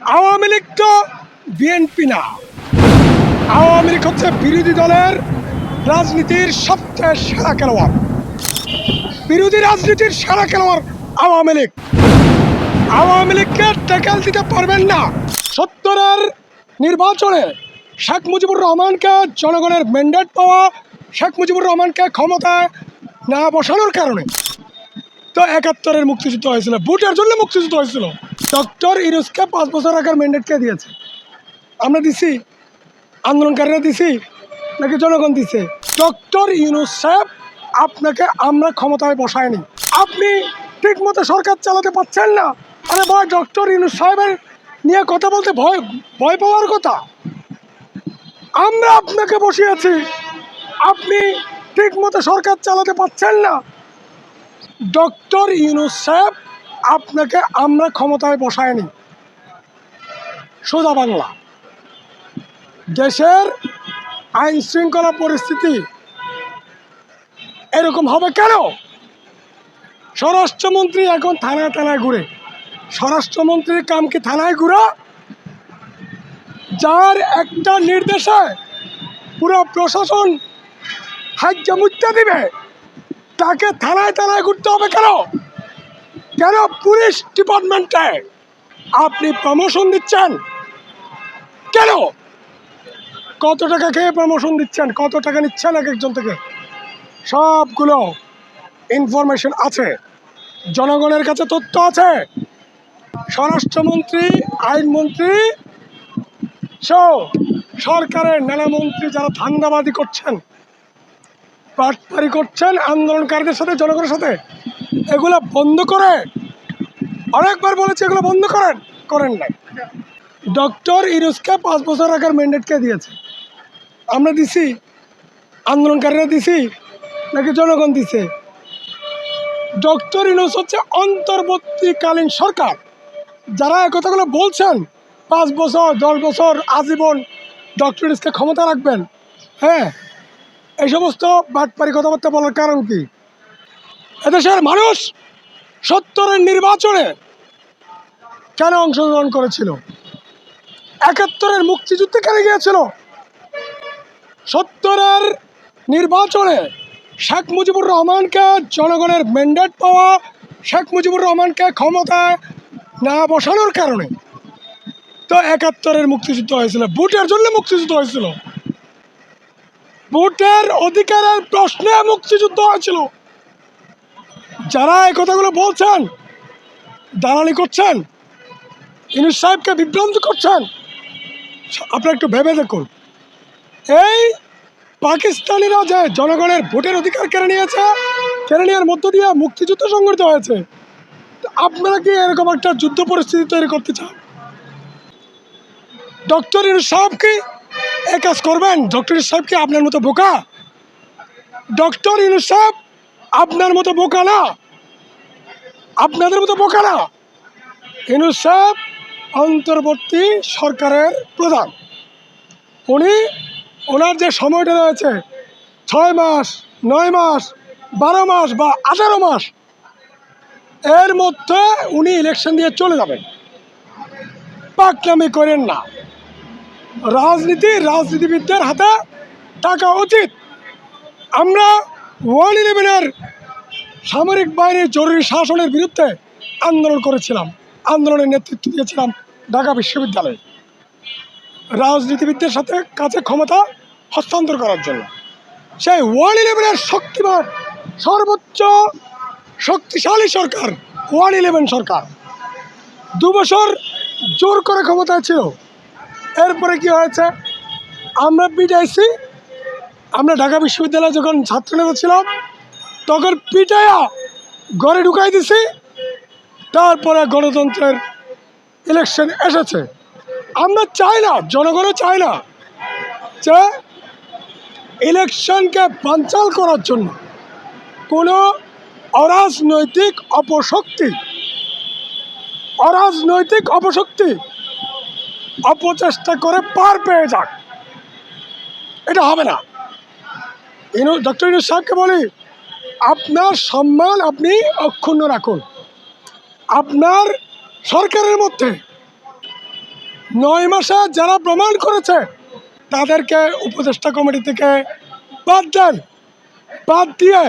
আওয়ামী লীগ তো বিএনপি না। আওয়ামী লীগ হচ্ছে বিরোধী দলের রাজনীতির সবচেয়ে সেরা খেলোয়াড়। বিরোধী রাজনীতির সেরা খেলোয়াড় আওয়ামী লীগ। আওয়ামী লীগকে টেকাল দিতে পারবেন না। সত্তরের নির্বাচনে শেখ মুজিবুর রহমানকে জনগণের ম্যান্ডেট পাওয়া শেখ মুজিবুর রহমানকে ক্ষমতায় না বসানোর কারণে। তো একাত্তরের মুক্তিযুদ্ধ হয়েছিল, ভোটের জন্য মুক্তিযুদ্ধ হয়েছিল। ডক্টর ইরুসকে পাঁচ বছর আগের ম্যান্ডেট কে দিয়েছে? আমরা দিছি, আন্দোলনকারীরা দিছি, নাকি জনগণ দিছে? ডক্টর ইউনুস সাহেব, আপনাকে আমরা ক্ষমতায় বসায়নি আপনি ঠিক মতো সরকার চালাতে পারছেন না। আরে ভাই, ডক্টর ইউনুস সাহেবের নিয়ে কথা বলতে ভয় ভয় পাওয়ার কথা। আমরা আপনাকে বসিয়েছি। আপনি ঠিক মতো সরকার চালাতে পারছেন না। ডক্টর ইউনুস সাহেব আপনাকে আমরা ক্ষমতায় বসায়নি সোজা বাংলা। দেশের আইন শৃঙ্খলা পরিস্থিতি এরকম হবে কেন? স্বরাষ্ট্রমন্ত্রী এখন থানায় থানায় ঘুরে। স্বরাষ্ট্রমন্ত্রীর কাম কি থানায় ঘুরা? যার একটা নির্দেশে পুরো প্রশাসন হাজ্যা মুচ্চা দিবে, তাকে থানায় থানায় ঘুরতে হবে কেন? কেন পুলিশ ডিপার্টমেন্টে আপনি প্রমোশন দিচ্ছেন? কেন? কত টাকা খেয়ে প্রমোশন দিচ্ছেন? কত টাকা নিচ্ছেন এক একজন থেকে? সবগুলো ইনফরমেশন আছে। জনগণের কাছে তথ্য আছে। স্বরাষ্ট্রমন্ত্রী, আইনমন্ত্রী সহ সরকারের নানা মন্ত্রী যারা ধান্দাবাদি করছেন, পাটপারি করছেন আন্দোলনকারীদের সাথে, জনগণের সাথে এগুলো বন্ধ করে অনেকবার বলেছে, এগুলো বন্ধ করেন। করেন নাই। ডক্টর ইরুসকে পাঁচ বছর আগের ম্যান্ডেটকে দিয়েছে? আমরা দিছি। আন্দোলনকারীরা দিছি, নাকি জনগণ দিছে? ডক্টর ইনুস হচ্ছে অন্তর্বর্তীকালীন সরকার। যারা এ কথাগুলো বলছেন, পাঁচ বছর, দশ বছর আজীবন ডক্টর ইনুসকে ক্ষমতা রাখবেন। হ্যাঁ এই সমস্ত বাটপারি কথাবার্তা বলার কারণ কি? এদেশের মানুষ সত্তরের নির্বাচনে কেন অংশগ্রহণ করেছিল? একাত্তরের মুক্তিযুদ্ধে কেন গিয়েছিল? সত্তরের নির্বাচনে শেখ মুজিবুর রহমানকে জনগণের ম্যান্ডেট পাওয়া, শেখ মুজিবুর রহমানকে ক্ষমতায় না বসানোর কারণে তো একাত্তরের মুক্তিযুদ্ধ হয়েছিল। ভোটের জন্য মুক্তিযুদ্ধ হয়েছিল। ভোটের অধিকারের প্রশ্নে মুক্তিযুদ্ধ হয়েছিল। যারা এই কথাগুলো বলছেন, দালালি করছেন, ইনুস সাহেবকে বিভ্রান্ত করছেন, আপনারা একটু ভেবে দেখুন। এই পাকিস্তানিরা যে জনগণের ভোটের অধিকার কেড়ে নিয়েছে, কেড়ে নেওয়ার মধ্য দিয়ে মুক্তিযুদ্ধ সংগঠিত হয়েছে আপনারা কি এরকম একটা যুদ্ধ পরিস্থিতি তৈরি করতে চান? ডক্টর ইনুস সাহেব কি এ কাজ করবেন? ডক্টর ইনুস সাহেব কি আপনার মতো বোকা? ডক্টর ইনুস সাহেব আপনার মতো বোকা না। আপনাদের মতো বোকা না। ইনুস সাহেব অন্তর্বর্তী সরকারের প্রধান। উনি, ওনার যে সময়টা রয়েছে, ছয় মাস, নয় মাস, বারো মাস বা আঠারো মাস, এর মধ্যে উনি ইলেকশন দিয়ে চলে যাবেন। পাকনামি করেন না। রাজনীতি, রাজনীতিবিদদের হাতে থাকা উচিত। আমরা ওয়ান ইলেভেনের সামরিক বাহিনীর জরুরি শাসনের বিরুদ্ধে আন্দোলন করেছিলাম। আন্দোলনের নেতৃত্ব দিয়েছিলাম ঢাকা বিশ্ববিদ্যালয়ে। রাজনীতিবিদদের সাথে কাছে ক্ষমতা হস্তান্তর করার জন্য। সেই ওয়ান ইলেভেনের শক্তিমান, সর্বোচ্চ শক্তিশালী সরকার ওয়ান ইলেভেন সরকার। দুবছর জোর করে ক্ষমতায় ছিল। এরপরে কি হয়েছে? আমরা পিটাইছি আমরা ঢাকা বিশ্ববিদ্যালয়ে যখন ছাত্রনেতা ছিলাম, তখন পিটাইয়া ঘরে ঢুকাই দিছি। তারপরে গণতন্ত্রের ইলেকশন এসেছে। আমরা চাই না, জনগণও চায় না যে ইলেকশনকে বানচাল করার জন্য কোনো অরাজনৈতিক অপশক্তি অরাজনৈতিক অপশক্তি অপচেষ্টা করে পার পেয়ে যাক। এটা হবে না। ইনু ডক্টর ইনু সাহেবকে বলি, আপনার সম্মান আপনি অক্ষুণ্ণ রাখুন। আপনার সরকারের মধ্যে নয় মাসে যারা প্রমাণ করেছে, তাদেরকে উপদেষ্টা কমিটি থেকে বাদ দেন। বাদ দিয়ে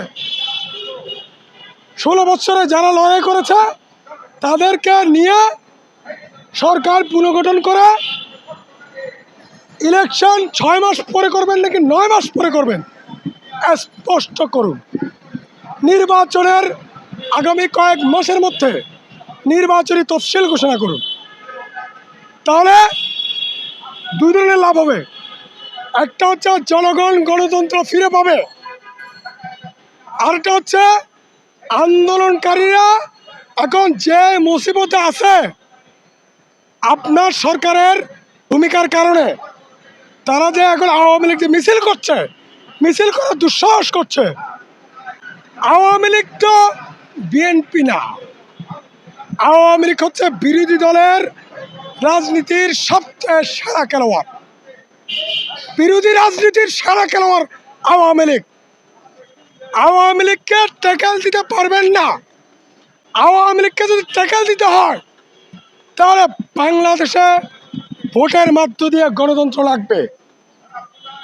ষোলো বছরে যারা লড়াই করেছে, তাদেরকে নিয়ে সরকার পুনর্গঠন করে ইলেকশন ছয় মাস পরে করবেন নাকি নয় মাস পরে করবেন? স্পষ্ট করুন। নির্বাচনের আগামী কয়েক মাসের মধ্যে নির্বাচনী তফসিল ঘোষণা করুন। তাহলে দুই ধরনের লাভ হবে। একটা হচ্ছে জনগণ গণতন্ত্র ফিরে পাবে। আরেকটা হচ্ছে আন্দোলনকারীরা এখন যে মুসিবতে আছে আপনার সরকারের ভূমিকার কারণে তারা যে এখন আওয়ামী লীগ মিছিল করছে মিছিল করার দুঃসাহস করছে। আওয়ামী লীগ তো বিএনপি না। আওয়ামী লীগ হচ্ছে বিরোধী দলের রাজনীতির সবচেয়ে সেরা খেলোয়াড়। বিরোধী রাজনীতির সেরা খেলোয়াড় আওয়ামী লীগ। আওয়ামী লীগকে টেকেল দিতে পারবেন না। আওয়ামী লীগকে যদি টেকেল দিতে হয়, তাহলে বাংলাদেশে ভোটের মাধ্য দিয়ে গণতন্ত্র লাগবে।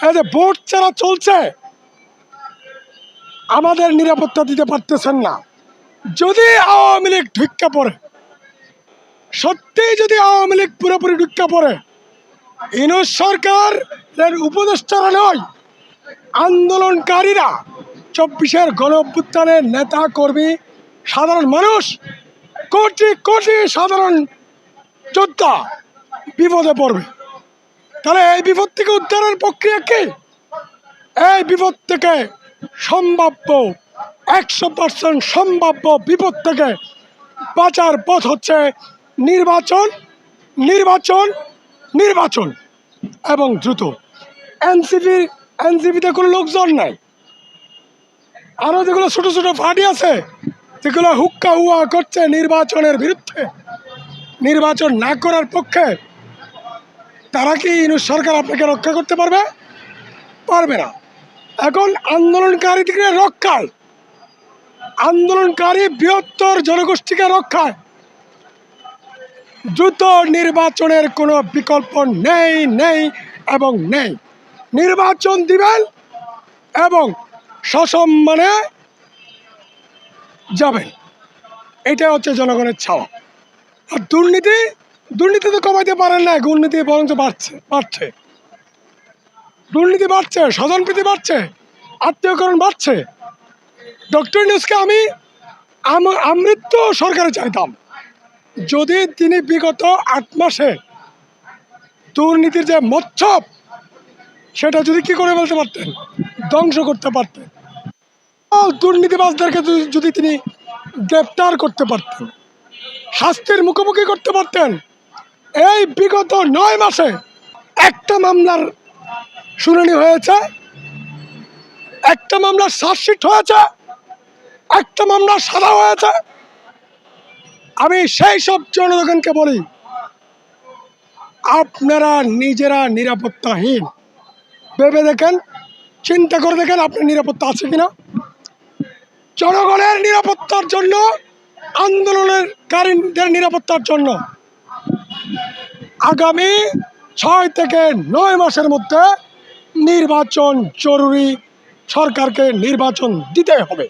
এই যে ভোট ছাড়া চলছে, আমাদের নিরাপত্তা দিতে পারতেছেন না। যদি আওয়ামী লীগ ঢুক্কা পড়ে, সত্যিই যদি আওয়ামী লীগ পুরোপুরি ঢুক্কা পড়ে ইনুস সরকার উপদেষ্টারা নয়, আন্দোলনকারীরা চব্বিশের গণ অভ্যুত্থানের নেতা কর্মী সাধারণ মানুষ, কোটি কোটি সাধারণ যোদ্ধা বিপদে পড়বে। তাহলে এই বিপদ থেকে উদ্ধারের প্রক্রিয়া কি? এই বিপদ থেকে সম্ভাব্য, একশো পার্সেন্ট সম্ভাব্য বিপদ থেকে বাঁচার পথ হচ্ছে নির্বাচন নির্বাচন নির্বাচন এবং দ্রুত। এনসিপি, এনসিপিতে কোনো লোকজন নাই। আরও যেগুলো ছোটো ছোটো পার্টি আছে, যেগুলো হুক্কা হুয়া করছে নির্বাচনের বিরুদ্ধে, নির্বাচন না করার পক্ষে তারা কি ইনু সরকার আপনাকে রক্ষা করতে পারবে? পারবে না। এখন আন্দোলনকারী থেকে রক্ষায়। আন্দোলনকারী বৃহত্তর জনগোষ্ঠীকে রক্ষায়। দ্রুত নির্বাচনের কোনো বিকল্প নেই নেই এবং নেই। নির্বাচন দিবেন এবং সসম্মানে যাবেন। এটা হচ্ছে জনগণের ছাওয়া। আর দুর্নীতি দুর্নীতি তো কমাইতে পারেন না, দুর্নীতি বরঞ্চ বাড়ছে বাড়ছে। দুর্নীতি বাড়ছে স্বজনপ্রীতি বাড়ছে, আত্মীয়করণ বাড়ছে। ডক্টর নিউজকে আমি আম- আমৃত্য সরকারে চাইতাম। যদি তিনি বিগত আট মাসে দুর্নীতির যে মচ্ছব সেটা যদি কি করে বলতে পারতেন? ধ্বংস করতে পারতেন। দুর্নীতিবাজদেরকে যদি তিনি গ্রেপ্তার করতে পারতেন, শাস্তির মুখোমুখি করতে পারতেন এই বিগত নয় মাসে একটা মামলার শুনানি হয়েছে, একটা মামলার চার্জশিট হয়েছে, একটা মামলা সাদা হয়েছে। আমি সেই সব জনগণকে বলি, আপনারা নিজেরা নিরাপত্তাহীন। ভেবে দেখেন, চিন্তা করে দেখেন আপনার নিরাপত্তা আছে কিনা। জনগণের নিরাপত্তার জন্য, আন্দোলনের কারীদের নিরাপত্তার জন্য আগামী ছয় থেকে নয় মাসের মধ্যে নির্বাচন জরুরি। সরকারকে নির্বাচন দিতে হবে।